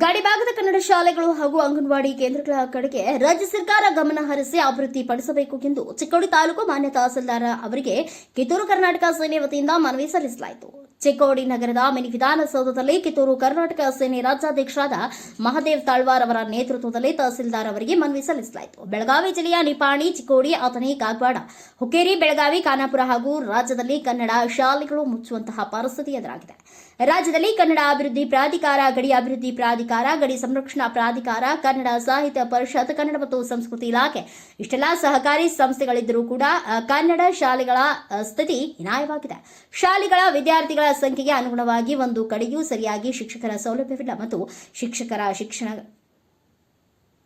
ಗಾಡಿಭಾಗದ ಕನ್ನಡ ಶಾಲೆಗಳು ಹಾಗೂ ಅಂಗನವಾಡಿ ಕೇಂದ್ರಗಳ ಕಡೆಗೆ ರಾಜ್ಯ ಸರ್ಕಾರ ಗಮನ ಹರಿಸಿ ಅಭಿವೃದ್ಧಿ ಪಡಿಸಬೇಕು ಎಂದು ಚಿಕ್ಕೋಡಿ ತಾಲೂಕು ಮಾನ್ಯ ತಹಸೀಲ್ದಾರ್ ಅವರಿಗೆ ಕಿತ್ತೂರು ಕರ್ನಾಟಕ ಸೇನೆ ವತಿಯಿಂದ ಮನವಿ ಸಲ್ಲಿಸಲಾಯಿತು. ಚಿಕ್ಕೋಡಿ ನಗರದ ಮಿನಿ ವಿಧಾನಸೌಧದಲ್ಲಿ ಕಿತ್ತೂರು ಕರ್ನಾಟಕ ಸೇನೆ ರಾಜ್ಯಾಧ್ಯಕ್ಷರಾದ ಮಹದೇವ್ ತಾಳ್ವಾರ್ ಅವರ ನೇತೃತ್ವದಲ್ಲಿ ತಹಸೀಲ್ದಾರ್ ಅವರಿಗೆ ಮನವಿ ಸಲ್ಲಿಸಲಾಯಿತು. ಬೆಳಗಾವಿ ಜಿಲ್ಲೆಯ ನಿಪಾಣಿ, ಚಿಕ್ಕೋಡಿ, ಆತನಿ, ಕಾಗವಾಡ, ಹುಕ್ಕೇರಿ, ಬೆಳಗಾವಿ, ಖಾನಾಪುರ ಹಾಗೂ ರಾಜ್ಯದಲ್ಲಿ ಕನ್ನಡ ಶಾಲೆಗಳು ಮುಚ್ಚುವಂತಹ ಪರಿಸ್ಥಿತಿ ಎದುರಾಗಿದೆ. ರಾಜ್ಯದಲ್ಲಿ ಕನ್ನಡ ಅಭಿವೃದ್ಧಿ ಪ್ರಾಧಿಕಾರ, ಗಡಿ ಅಭಿವೃದ್ಧಿ ಪ್ರಾಧಿಕಾರ, ಗಡಿ ಸಂರಕ್ಷಣಾ ಪ್ರಾಧಿಕಾರ, ಕನ್ನಡ ಸಾಹಿತ್ಯ ಪರಿಷತ್, ಕನ್ನಡ ಮತ್ತು ಸಂಸ್ಕೃತಿ ಇಲಾಖೆ. ಇಷ್ಟೆಲ್ಲ ಸಹಕಾರಿ ಸಂಸ್ಥೆಗಳಿದ್ದರೂ ಕೂಡ ಕನ್ನಡ ಶಾಲೆಗಳ ಸ್ಥಿತಿ ಹೀನಾಯವಾಗಿದೆ. ಶಾಲೆಗಳ ವಿದ್ಯಾರ್ಥಿಗಳ ಸಂಖ್ಯೆಗೆ ಅನುಗುಣವಾಗಿ ಒಂದು ಕಡೆಯೂ ಸರಿಯಾಗಿ ಶಿಕ್ಷಕರ ಸೌಲಭ್ಯವಿಲ್ಲ ಮತ್ತು ಶಿಕ್ಷಕರ ಶಿಕ್ಷಣ,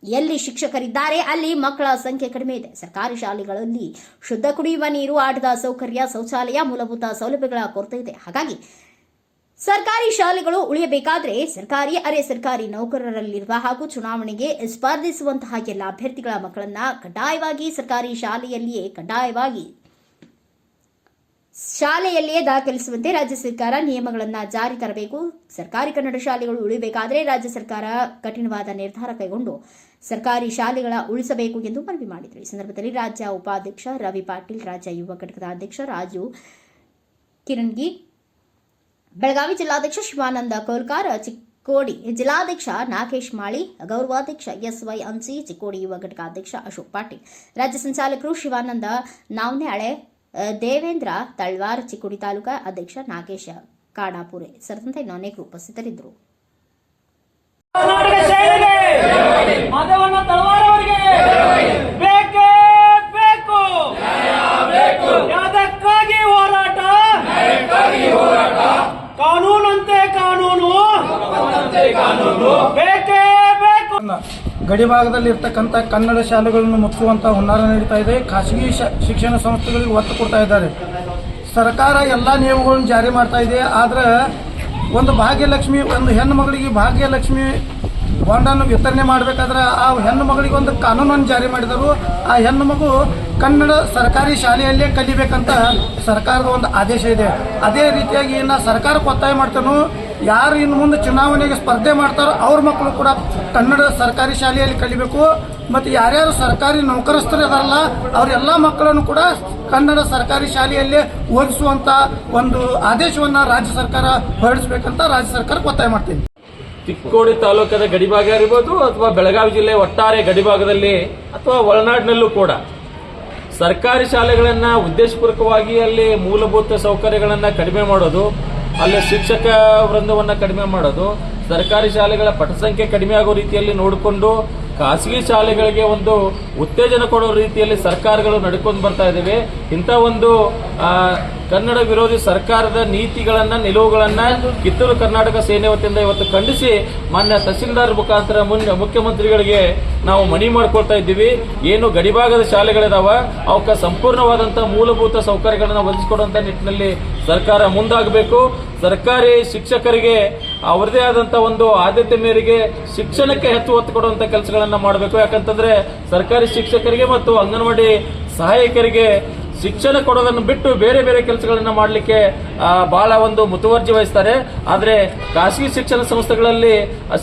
ಎಲ್ಲಿ ಶಿಕ್ಷಕರಿದ್ದಾರೆ, ಅಲ್ಲಿ ಮಕ್ಕಳ ಸಂಖ್ಯೆ ಕಡಿಮೆ ಇದೆ. ಸರ್ಕಾರಿ ಶಾಲೆಗಳಲ್ಲಿ ಶುದ್ಧ ಕುಡಿಯುವ ನೀರು, ಆಟದ ಸೌಕರ್ಯ, ಶೌಚಾಲಯ ಮೂಲಭೂತ ಸೌಲಭ್ಯಗಳ ಕೊರತೆ ಇದೆ. ಹಾಗಾಗಿ ಸರ್ಕಾರಿ ಶಾಲೆಗಳು ಉಳಿಯಬೇಕಾದರೆ ಸರ್ಕಾರಿ, ಅರೆ ಸರ್ಕಾರಿ ನೌಕರರಲ್ಲಿರುವ ಹಾಗೂ ಚುನಾವಣೆಗೆ ಸ್ಪರ್ಧಿಸುವಂತಹ ಎಲ್ಲ ಅಭ್ಯರ್ಥಿಗಳ ಮಕ್ಕಳನ್ನ ಕಡ್ಡಾಯವಾಗಿ ಸರ್ಕಾರಿ ಶಾಲೆಯಲ್ಲಿಯೇ ಕಡ್ಡಾಯವಾಗಿ ಶಾಲೆಯಲ್ಲಿಯೇ ದಾಖಲಿಸುವಂತೆ ರಾಜ್ಯ ಸರ್ಕಾರ ನಿಯಮಗಳನ್ನು ಜಾರಿ ತರಬೇಕು. ಸರ್ಕಾರಿ ಕನ್ನಡ ಶಾಲೆಗಳು ಉಳಿಬೇಕಾದರೆ ರಾಜ್ಯ ಸರ್ಕಾರ ಕಠಿಣವಾದ ನಿರ್ಧಾರ ಕೈಗೊಂಡು ಸರ್ಕಾರಿ ಶಾಲೆಗಳ ಉಳಿಸಬೇಕು ಎಂದು ಮನವಿ ಮಾಡಿದರು. ಈ ಸಂದರ್ಭದಲ್ಲಿ ರಾಜ್ಯ ಉಪಾಧ್ಯಕ್ಷ ರವಿ ಪಾಟೀಲ್, ರಾಜ್ಯ ಯುವ ಘಟಕದ ಅಧ್ಯಕ್ಷ ರಾಜು ಕಿರಣ್ಗಿ ಬೆಳಗಾವಿ ಜಿಲ್ಲಾಧ್ಯಕ್ಷ ಶಿವಾನಂದ ಕೋಲ್ಕಾರ ಚಿಕ್ಕೋಡಿ ಜಿಲ್ಲಾಧ್ಯಕ್ಷ ನಾಗೇಶ್ ಮಾಳಿ, ಗೌರವಾಧ್ಯಕ್ಷ ಎಸ್ ವೈ ಅಂಸಿ ಚಿಕ್ಕೋಡಿ ಯುವ ಘಟಕಾಧ್ಯಕ್ಷ ಅಶೋಕ್ ಪಾಟೀಲ್. ರಾಜ್ಯ ಸಂಚಾಲಕರು ಶಿವಾನಂದ ನಾವ್ನೆಹಳೆ ದೇವೇಂದ್ರ ತಳ್ವಾರ್, ಚಿಕ್ಕೋಡಿ ತಾಲೂಕಾ ಅಧ್ಯಕ್ಷ ನಾಗೇಶ ಕಾಡಾಪುರೆ ಸೇರಿದಂತೆ ಇನ್ನೂ ಅನೇಕರು ಉಪಸ್ಥಿತರಿದ್ದರು. ಗಡಿಭಾಗದಲ್ಲಿ ಇರ್ತಕ್ಕಂಥ ಕನ್ನಡ ಶಾಲೆಗಳನ್ನು ಮುಚ್ಚುವಂತಹ ಹುನ್ನಾರ ನಡೀತಾ ಇದೆ. ಖಾಸಗಿ ಶಿಕ್ಷಣ ಸಂಸ್ಥೆಗಳಿಗೆ ಒತ್ತು ಕೊಡ್ತಾ ಇದ್ದಾರೆ. ಸರ್ಕಾರ ಎಲ್ಲ ನಿಯಮಗಳನ್ನು ಜಾರಿ ಮಾಡ್ತಾ ಇದೆ. ಆದ್ರೆ ಒಂದು ಭಾಗ್ಯಲಕ್ಷ್ಮಿ, ಒಂದು ಹೆಣ್ಣು ಮಗಳಿಗೆ ಭಾಗ್ಯಲಕ್ಷ್ಮಿ ಬಾಂಡನ್ನು ವಿತರಣೆ ಮಾಡಬೇಕಾದ್ರೆ ಆ ಹೆಣ್ಣು ಮಗಳಿಗೆ ಒಂದು ಕಾನೂನನ್ನು ಜಾರಿ ಮಾಡಿದರು. ಆ ಹೆಣ್ಣು ಮಗು ಕನ್ನಡ ಸರ್ಕಾರಿ ಶಾಲೆಯಲ್ಲೇ ಕಲಿಬೇಕಂತ ಸರ್ಕಾರದ ಒಂದು ಆದೇಶ ಇದೆ. ಅದೇ ರೀತಿಯಾಗಿ ನಾ ಸರ್ಕಾರಕ್ಕೆ ಒತ್ತಾಯ ಮಾಡ್ತೇನೆ. ಯಾರು ಇನ್ನು ಮುಂದೆ ಚುನಾವಣೆಗೆ ಸ್ಪರ್ಧೆ ಮಾಡ್ತಾರೋ ಅವ್ರ ಮಕ್ಕಳು ಕೂಡ ಕನ್ನಡ ಸರ್ಕಾರಿ ಶಾಲೆಯಲ್ಲಿ ಕಲಿಬೇಕು. ಮತ್ತು ಯಾರ್ಯಾರು ಸರ್ಕಾರಿ ನೌಕರಸ್ಥರು ಇದಾರಲ್ಲ ಅವರೆಲ್ಲ ಮಕ್ಕಳನ್ನು ಕೂಡ ಕನ್ನಡ ಸರ್ಕಾರಿ ಶಾಲೆಯಲ್ಲಿ ಓದಿಸುವಂತ ಒಂದು ಆದೇಶವನ್ನ ರಾಜ್ಯ ಸರ್ಕಾರ ಹೊರಡಿಸಬೇಕಂತ ರಾಜ್ಯ ಸರ್ಕಾರಕ್ಕೆ ಒತ್ತಾಯ ಮಾಡ್ತೀನಿ ಚಿಕ್ಕೋಡಿ ತಾಲೂಕದ ಗಡಿಭಾಗ ಇರ್ಬೋದು ಅಥವಾ ಬೆಳಗಾವಿ ಜಿಲ್ಲೆ ಒಟ್ಟಾರೆ ಗಡಿಭಾಗದಲ್ಲಿ ಅಥವಾ ಒಳನಾಡಿನಲ್ಲೂ ಕೂಡ. ಸರ್ಕಾರಿ ಶಾಲೆಗಳನ್ನ ಉದ್ದೇಶಪೂರ್ವಕವಾಗಿ ಅಲ್ಲಿ ಮೂಲಭೂತ ಸೌಕರ್ಯಗಳನ್ನ ಕಡಿಮೆ ಮಾಡೋದು ಅಲ್ಲಿ ಶಿಕ್ಷಕ ವೃಂದವನ್ನು ಕಡಿಮೆ ಮಾಡೋದು ಸರ್ಕಾರಿ ಶಾಲೆಗಳ ಪಠಸಂಖ್ಯೆ ಕಡಿಮೆ ಆಗೋ ರೀತಿಯಲ್ಲಿ ನೋಡಿಕೊಂಡು ಖಾಸಗಿ ಶಾಲೆಗಳಿಗೆ ಒಂದು ಉತ್ತೇಜನ ಕೊಡೋ ರೀತಿಯಲ್ಲಿ ಸರ್ಕಾರಗಳು ನಡ್ಕೊಂಡು ಬರ್ತಾ ಇದ್ದಾವೆ ಇಂಥ ಒಂದು ಕನ್ನಡ ವಿರೋಧಿ ಸರ್ಕಾರದ ನೀತಿಗಳನ್ನ, ನಿಲುವುಗಳನ್ನ ಕಿತ್ತೂರು ಕರ್ನಾಟಕ ಸೇನೆ ವತಿಯಿಂದ ಇವತ್ತು ಖಂಡಿಸಿ ಮಾನ್ಯ ತಹಸೀಲ್ದಾರ್ ಮುಖಾಂತರ ಮುನ್ನ ಮುಖ್ಯಮಂತ್ರಿಗಳಿಗೆ ನಾವು ಮನವಿ ಮಾಡ್ಕೊಳ್ತಾ ಇದ್ದೀವಿ. ಏನು ಗಡಿಭಾಗದ ಶಾಲೆಗಳಿದಾವ, ಅವಕ್ಕೆ ಸಂಪೂರ್ಣವಾದಂತಹ ಮೂಲಭೂತ ಸೌಕರ್ಯಗಳನ್ನ ಒದಗಿಸಿಕೊಡುವಂತ ನಿಟ್ಟಿನಲ್ಲಿ ಸರ್ಕಾರ ಮುಂದಾಗಬೇಕು. ಸರ್ಕಾರಿ ಶಿಕ್ಷಕರಿಗೆ ಅವರದೇ ಆದಂತ ಒಂದು ಆದ್ಯತೆ ಮೇರೆಗೆ ಶಿಕ್ಷಣಕ್ಕೆ ಹೆಚ್ಚು ಒತ್ತು ಕೊಡುವಂತ ಕೆಲಸಗಳನ್ನ ಮಾಡಬೇಕು. ಯಾಕಂತಂದ್ರೆ ಸರ್ಕಾರಿ ಶಿಕ್ಷಕರಿಗೆ ಮತ್ತು ಅಂಗನವಾಡಿ ಸಹಾಯಕರಿಗೆ ಶಿಕ್ಷಣ ಕೊಡೋದನ್ನು ಬಿಟ್ಟು ಬೇರೆ ಬೇರೆ ಕೆಲಸಗಳನ್ನ ಮಾಡಲಿಕ್ಕೆ ಬಹಳ ಒಂದು ಮುತುವರ್ಜಿ ವಹಿಸ್ತಾರೆ. ಆದರೆ ಖಾಸಗಿ ಶಿಕ್ಷಣ ಸಂಸ್ಥೆಗಳಲ್ಲಿ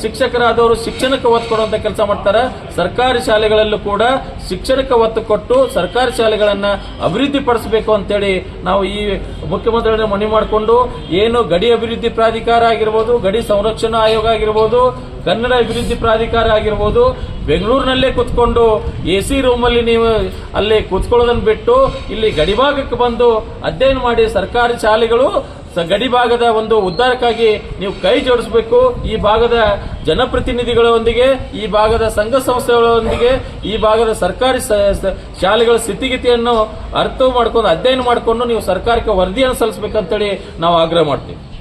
ಶಿಕ್ಷಕರಾದವರು ಶಿಕ್ಷಣಕ್ಕೆ ಒತ್ತು ಕೊಡುವಂತ ಕೆಲಸ ಮಾಡ್ತಾರೆ. ಸರ್ಕಾರಿ ಶಾಲೆಗಳಲ್ಲೂ ಕೂಡ ಶಿಕ್ಷಣಕ್ಕೆ ಒತ್ತು ಕೊಟ್ಟು ಸರ್ಕಾರಿ ಶಾಲೆಗಳನ್ನ ಅಭಿವೃದ್ಧಿ ಪಡಿಸಬೇಕು ಅಂತೇಳಿ ನಾವು ಈ ಮುಖ್ಯಮಂತ್ರಿಗಳನ್ನ ಮನವಿ ಮಾಡಿಕೊಂಡು ಏನು ಗಡಿ ಅಭಿವೃದ್ಧಿ ಪ್ರಾಧಿಕಾರ ಆಗಿರ್ಬೋದು, ಗಡಿ ಸಂರಕ್ಷಣಾ ಆಯೋಗ ಆಗಿರ್ಬೋದು, ಕನ್ನಡ ಅಭಿವೃದ್ಧಿ ಪ್ರಾಧಿಕಾರ ಆಗಿರ್ಬೋದು, ಬೆಂಗಳೂರಿನಲ್ಲೇ ಕುತ್ಕೊಂಡು ಎ ಸಿ ರೂಮಲ್ಲಿ ನೀವು ಅಲ್ಲಿ ಕುತ್ಕೊಳ್ಳೋದನ್ನ ಬಿಟ್ಟು ಇಲ್ಲಿ ಗಡಿಭಾಗಕ್ಕೆ ಬಂದು ಅಧ್ಯಯನ ಮಾಡಿ ಸರ್ಕಾರಿ ಶಾಲೆಗಳು ಸ- ಗಡಿಭಾಗದ ಒಂದು ಉದ್ಧಾರಕ್ಕಾಗಿ ನೀವು ಕೈ ಜೋಡಿಸಬೇಕು. ಈ ಭಾಗದ ಜನಪ್ರತಿನಿಧಿಗಳೊಂದಿಗೆ, ಈ ಭಾಗದ ಸಂಘ ಸಂಸ್ಥೆಗಳೊಂದಿಗೆ, ಈ ಭಾಗದ ಸರ್ಕಾರಿ ಶಾಲೆಗಳ ಸ್ಥಿತಿಗತಿಯನ್ನು ಅರ್ಥ ಮಾಡ್ಕೊಂಡು, ಅಧ್ಯಯನ ಮಾಡಿಕೊಂಡು ನೀವು ಸರ್ಕಾರಕ್ಕೆ ವರದಿಯನ್ನು ಸಲ್ಲಿಸಬೇಕಂತೇಳಿ ನಾವು ಆಗ್ರಹ ಮಾಡ್ತೀವಿ.